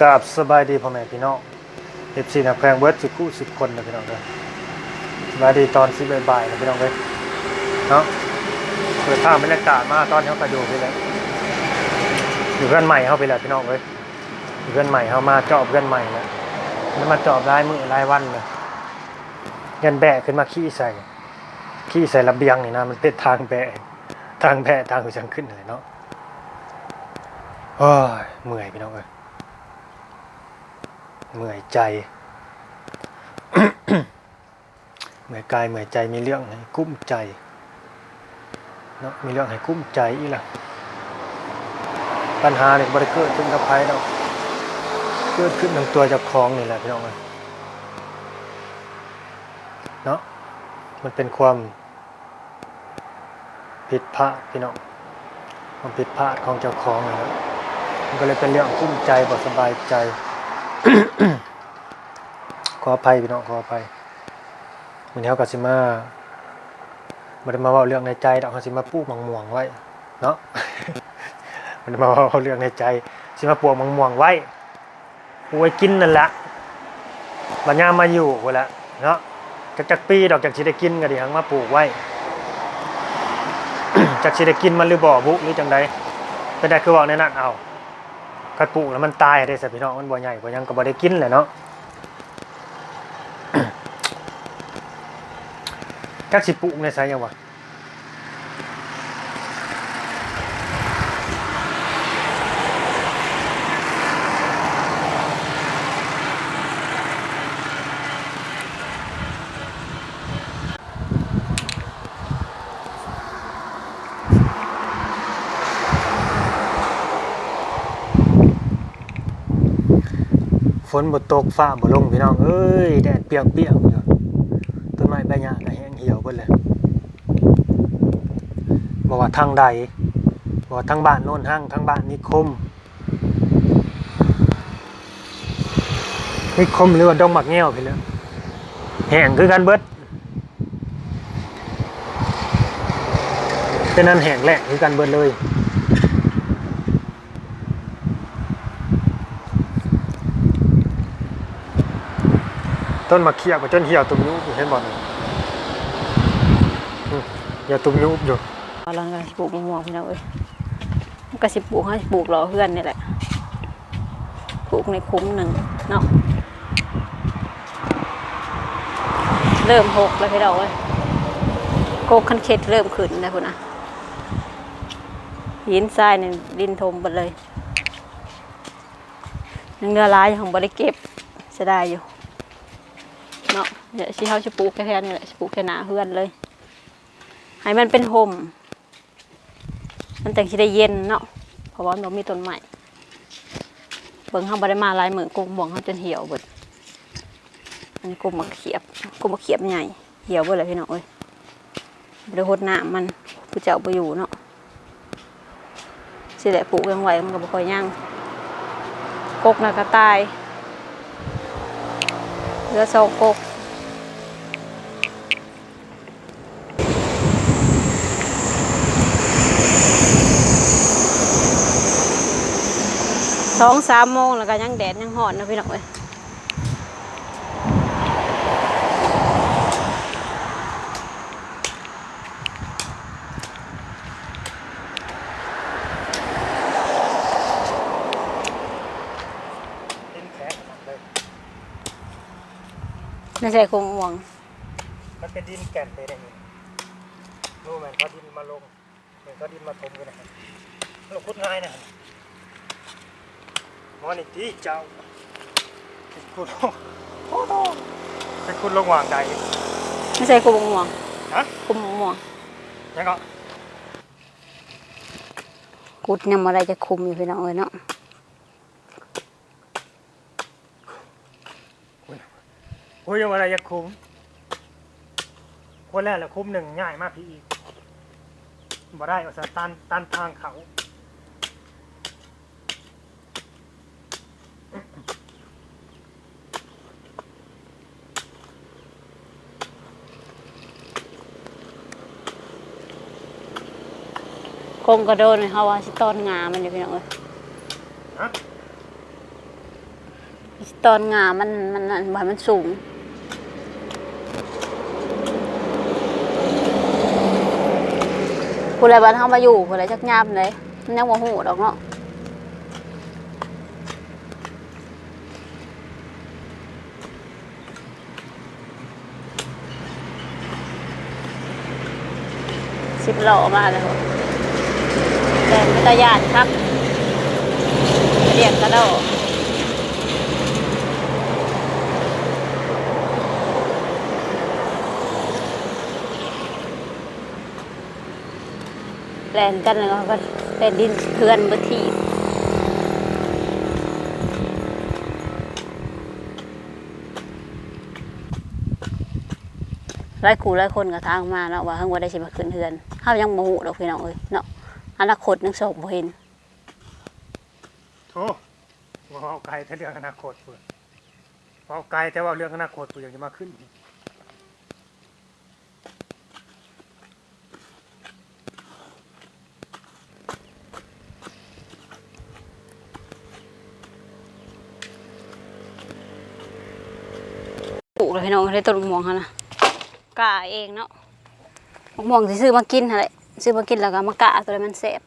กราบสบายดีพ่อแม่พี่น้องเอฟซีนักแพงเวิร์ดสิบคู่สิบคนนะพี่น้องเลยสบายดีตอนสิบบ่ายๆนะพี่น้องเลยเนาะเปิดภาพบรรยากาศมาตอนเขากระโดดไปเลยอยู่เพื่อนใหม่เข้าไปแล้วพี่น้องเลยอยู่เพื่อนใหม่เข้ามาเจาะเพื่อนใหม่แล้วมันมาเจาะรายมือรายวันเลยเงินแบะขึ้นมาขี้ใส่ ขี้ใส่ระเบียงนี่นะมันเป็นทางแบะทางแบะทางหัวชังขึ้นเลยเนาะโอ้ยเมื่อยพี่น้องเลย เมื่อยใจเมื่อยกายเมื่อยใจมีเรื่องให้กุ้มใจเนาะมีเรื่องให้กุ้มใจอีหล่ะปัญหาเนี่ยบริเกิดขึ้นกับใครเราเกิดขึ้นทางตัวเจ้าของนี่แหละพี่น้องเนาะมันเป็นความผิดพลาดพี่น้องความผิดพลาดของเจ้าของนี่แหละมันก็เลยเป็นเรื่องกุ้มใจบ่สบายใจ ขออภัยพี่น้องขออภัยมันเท่ากับสิมามันมาเว่าเรื่องในใจดอกเขาสิมาปลูกมังม่วงไว้เนาะมันมาเว่าเรื่องในใจสิมาปลูกมังม่วงไว้ปูไว้กินนั่นแหละบัญญามมาอยู่เวละเนาะจากจากปีดอกจากสิได้กินก็ดีหังมาปลูกไว้จากสิได้กินมันหรือบ่บุหรือจังใดเป็นได้คือเว่าในนั้นเอา กัดปลูกแล้วมันตายได้สิพี่น้องมันบ่ใหญ่บ่ยังก็บ่ได้กินแหละเนาะจักสิปลูกในไสยังวะ ฝนบ่ตกฟ้าบ่ลงพี่น้องเอ้ยแดดเปียกๆอยู่ต้นไม้ใบหญ้าก็แห้งเหี่ยวเบิดเลยบ่ว่าทางใดบ่ว่าทางบ้านโน่นห้างทางบ้านนิคมนิคมหรือว่าดงหมักแง้วพี่เลยแห้งคือกันเบิดเป็นนั้นแห้งแหละคือกันเบิดเลย ต้นมะเขียบจนเหี่ยวตุ่มยุบอยู่เห็นบ่อืมเหี่ยวตุ่มยุบอยู่เอาลังกาสิปลูกมะม่วงพี่น้องเอ้ยก็สิปลูกให้ปลูกรอเพื่อนนี่แหละปลูกในคุ้มหนึ่งเนาะเริ่มหกแล้วพี่น้องเอ้ยโกกคันเข็ดเริ่มขึ้นนะคุณนะหินทรายเนี่ยดินทมหมดเลยยังเนื้อร้ายของบริเก็บเสียดายอยู่ เดี๋ยวชิเขาจะปลูกแค่ๆนี่แหละสิปลูกแค่หนาเพื่อนเลย ให้มันเป็นห่มมันแต่งที่ได้เย็นเนาะเพราะว่ามันมีต้นใหม่เบิ่งเฮาบ่ได้มาลายมื้อกุ้งม่วงเฮาจนเหี่ยวเบิดอันนี้กุ้งมะเขียบกุ้งมะเขียบใหญ่เหี่ยวเบิดเลยพี่น้องเอ้ยบ่ได้รดน้ำมันผู้เจ้าบ่อยู่เนาะสิแหละปลูกยังไหวมันก็บ่ค่อยย่างกกนะก็ตายเหลือสองกก สองสามโมงแล้วก็ยังแดดยังหอนนะพี่น้องเอ้ยดินแข็งเลยไม่ใช่คงม่วง มันเป็นดินแก่นเลยเนี่ยรู้ไหมเขาดินมาลงเหมือนเขาดินมาถมกันนะครับเราคุดง่ายนะ มอนี่ตีเจ้าไปคุดโอ้โหไปคุดลงวางใดไม่ใช่คงม่วงฮะคงม่วงยังก็กุดยังอะไรจะคุมอยู่พี่น้องเอ้ยเนาะโอ้ยยังอะไรจะคุ้มคนแรกแหละคุ้มหนึ่งง่ายมากพี่อีกบ่ได้เอาสตันตันทางเขา งกระโดนเฮาว่าสิต้นงามันอยู่พี่น้องเอ้ยฮะตอนงามันมันมันบ่ให้มันสูง ผู้ใดบ้านเฮามาอยู่ผู้ใดจักยามเลยมันยังบ่ฮู้ดอกเนาะสิบล้อมาแล้ว แต่ไม่ตายานครับเรียกกระโดดแล่นกันแล้วก็แล่นดินเพื่อนบทีบหลายคู่หลายคนก็ทางมาเนาะว่าเฮาบ่าได้สิมาขึ้นเฮือนเฮายังบ่ฮู้ดอกพี่น้องเอ้ยเนาะ อนาคตยังสอบบ่เห็นโธ่ว่าเอาไกลแต่เรื่องอนาคตเพื่อนว่าเอาไกลแต่ว่าเรื่องอนาคตเพื่อนยังจะมาขึ้นอีกปลูกเลยพี่น้องได้ต้นมะม่วงเขานะกะเองเนาะมะม่วงที่ซื้อมากินอะไร ซื้อมากินแล้วก็มากะตัวนี้มันแสบ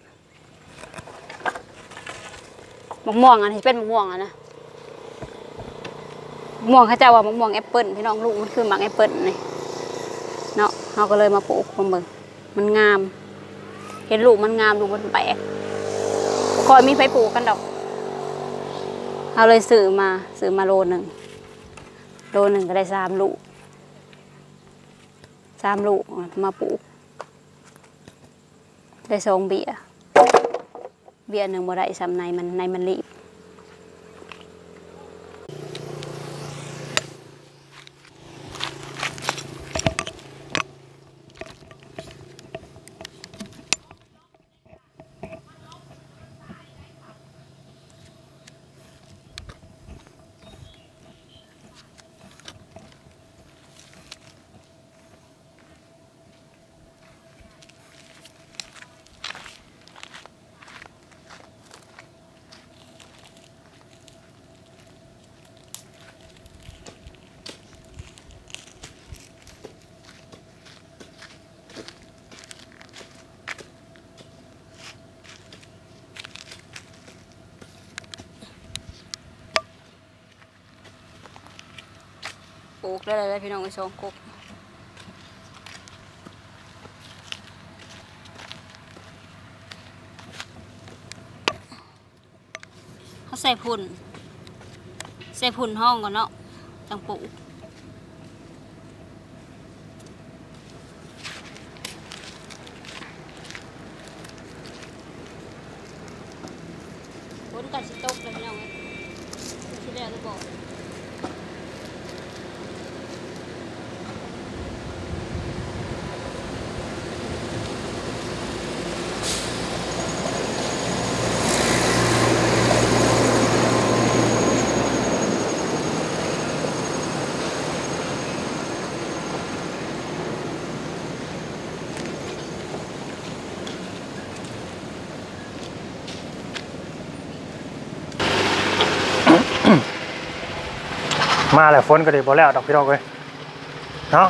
มะม่วงอันนี้เป็นมะม่วงอะนะมะม่วงเขาเจะว่ามะม่วงแอปเปิลพี่น้องลูกมันคือมักแอปเปิลนี่เนาะเราก็เลยมาปลูกมาเบิ่งมันงาม เห็นลูกมันงามลูกมันแปลกคอยมีไฟปลูกกันดอกเอาเลยซื้อมาซื้อมาโลหนึ่งโลหนึ่งก็ได้สามลูกสามลูกมาปลูก ได้สองเบียร์เบียร์หนึ่งบ่ได้สำในมันในมันรีบ กได้เลยพี่น้องไปสองกกเขาใส่พุ่น ใส่พุ่นห้องก่อนเนาะจังปลูก ฝนกัดสิตกเลยพี่น้องเอ้ยที่แรกก็บอก มาแล้วฝนก็ได้บ่แล้วดอกพี่น้องเอ้ยเนาะ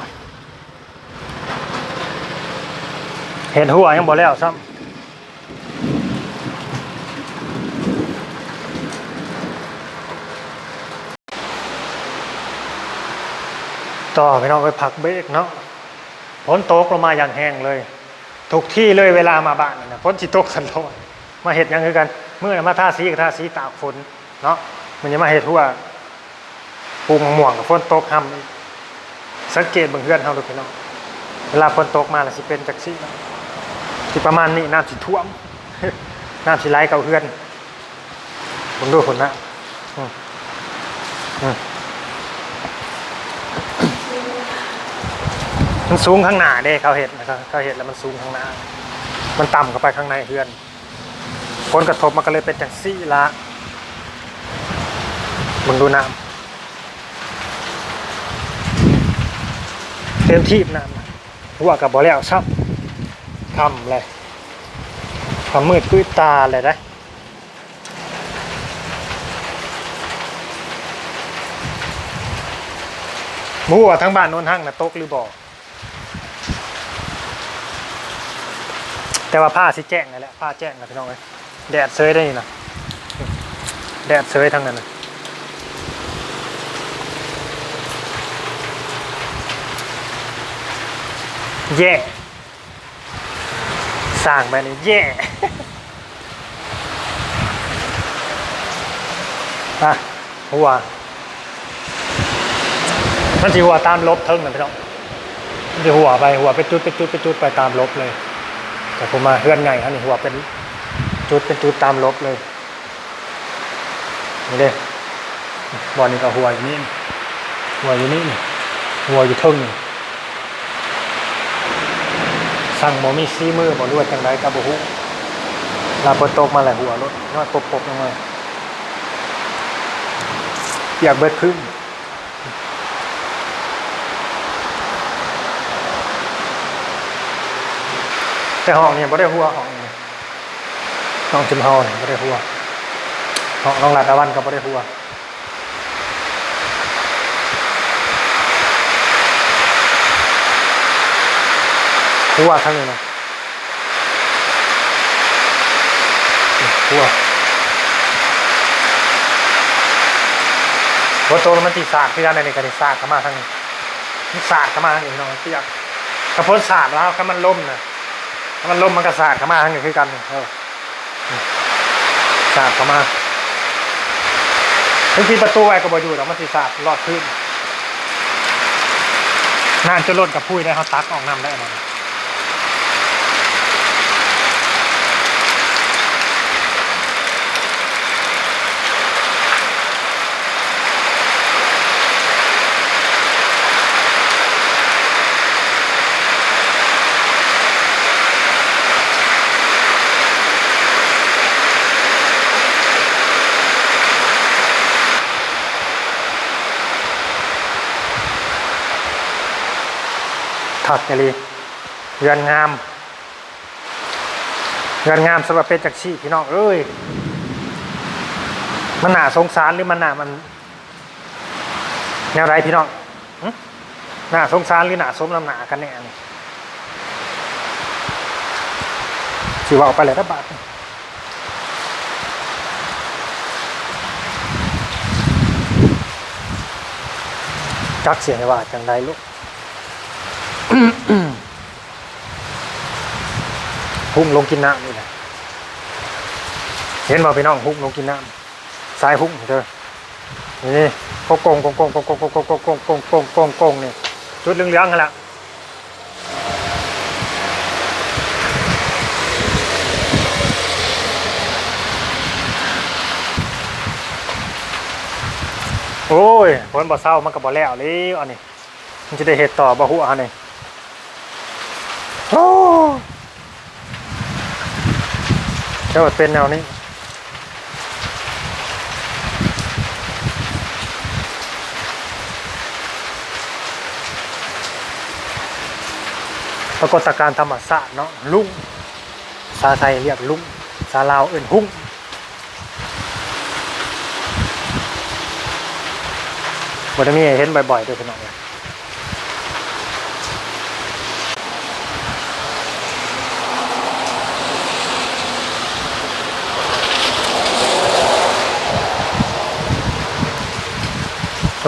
เห็นหัวยังบ่แล้วซ้ำต่อพี่น้องไปพักเบรกเนาะฝนตกลงมาอย่างแห้งเลยทุกที่เลยเวลามาบ้านนี่นะฝนสิตกสันโลดมาเห็ดยังคือกันเมื่อมาท่าสีกับท่าสีตากฝนเนาะมันจะมาเห็ดหัว ปลูกมะม่วงกับฝนตกทำสังเกตบางเพื่อนเฮาดูพี่น้องเวลาฝนตกมาล่ะสิเป็นจักซี่สิประมาณนี้น้ำสิท่วมน้ำสิไหลเข้าเพื่อนผมดูคนนะมันสูงข้างหน้าเด้เขาเห็นนะครับเขาเห็นแล้วมันสูงข้างหน้า มันต่ำเข้าไปข้างในเพื่อนผลกระทบมันก็เลยเป็นจังซี่ละมึงดูน้ำ เต็ มที่นั่นหัวกับบอแล้วซับทำเลยทำมืดกุ้ยตาเลยนะมูว่าทั้งบ้านโน้นห้างนะตกหรือบ่แต่ว่าผ้าสิแจ้งนั่นแหละผ้าแจ้งนะพี่น้องเอ้ยแดดเซยได้นี่นะแดดเซยทั้งนั้นนะ แย่สร้างไปนี่แย่อะหัวมันสิหัวตามลบเทิงนะพี่น้องมันสิหัวไปหัวไปจุดไปจุดไปจุดไปตามลบเลย แต่ผมมาเฮือนไงครับนี่หัวเป็นจุดเป็นจุดตามลบเลยนี่เด้บอลนี่ก็หัวอยู่นี่หัวอยู่นี่นี่หัวอยู่เทิงนี่ สั่งบ่มีซีมือบ่รู้ว่าจังไดกับบ่ฮู้ลาเปิดตกมาแหละหัวรถน้อยปบๆลงมาอยากเบิดขึ้นแต่ห้องเนี่ยบ่ได้หัวห้องนี่ห้องจิมเฮาเนี่ยบ่ได้หัวห้องน้องลาดตะวันก็บ่ได้หัว หัวทั้งนี้นะนี่วหัวโตแล้วมันตีสากที่ด้านในนี่ก็ได้สากเข้ามาทั้งนี้มันสากเข้ามาทั้งนี้น้องเปียกกระพ้นสากแล้วถ้ามันล่มนะถ้ามันล่มมันก็สาดเข้ามาทั้งนี้คือกันเออสาดเข้ามาถึงที่ประตูไว้ก็บ่อยู่แล้วมันสิสาดรอดขึ้นนานจะลดกับพุ้ยได้เขาตักออกน้ำได้ไหม นถักอะไรเรือนงามเรือนงามสำหรับเป็นจักชีพี่น้องเอ้ยมันหนาสงสารหรือมันหนามันแนวไรพี่น้องหนาสงสารหรือหนาสมลำหนากันแน่นี่สิว่าออกไปเลยนะบาทจักเสียงว่าจังไดลูก หุ่งลงกินน้ำนี่แหละเห็นบ่พี่น้องหุ่งลงกินน้ำสายหุ่งเด้อนี่กงโกงโกงโกงโกงโกงโกงโกงโกงโกงโกงกงกงกงนี่จุดเหลืองๆกันละโอ้ยผลบ่เศร้ามันก็บ่แล้วเลยอันนี้มันจะได้เห็ดต่อบ่หัวนี่โอ้ เจ้าเป็นแนวนี้ปรากฏการณ์ธรรมศาสตร์เนาะลุงภาษาไทยเรียกลุงภาษาลาวเอื่นหุ่งบนนี้เห็นบ่อยๆด้วยพี่น้องเลย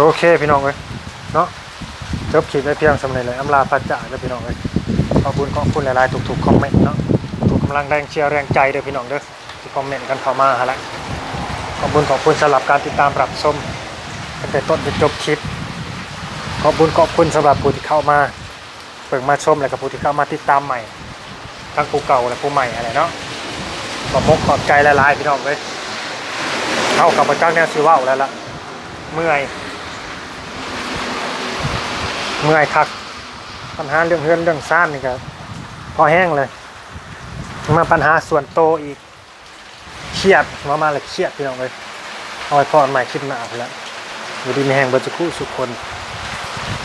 โอเคพี่น้องเอ้ยเนาะจบคลิปได้เพียงสำเร็จเลยอำลาพระจ่าเด้อพี่น้องเอ้ยขอบคุณขอบคุณหลายๆทุกๆคอมเมนต์เนาะทุกกำลังแรงเชียร์แรงใจเด้อพี่น้องเด้อที่คอมเมนต์กันเข้ามาฮะละขอบคุณขอบคุณสำหรับการติดตามรับชมตั้งแต่ต้นจนจบคลิป ขอบคุณขอบคุณสำหรับผู้ที่เข้ามาเปิดมาชมและกับผู้ที่เข้ามาติดตามใหม่ ทั้งผู้เก่าและผู้ใหม่อะไรเนาะขอบมกขอบใจหลายๆพี่น้องเอ้ยเข้ากับพระเจ้าแนวซีว่าวแล้วล่ะเมื่อย เมื่อยคักปัญหาเรื่องเฮือนเรื่องซ่านนี่ก็พอแห้งเลยมาปัญหาส่วนโตอีกเครียดมามาเลยเครียดพี่น้องเลยเอาไว้พออันใหม่คลิปหน้าไปแล้วอยู่ดีมีแห้งเบรรจุคู่สุขคน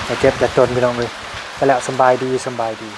อย่เจ็บอย่าจนพี่น้องเลยไปแล้วสบายดีสบายดี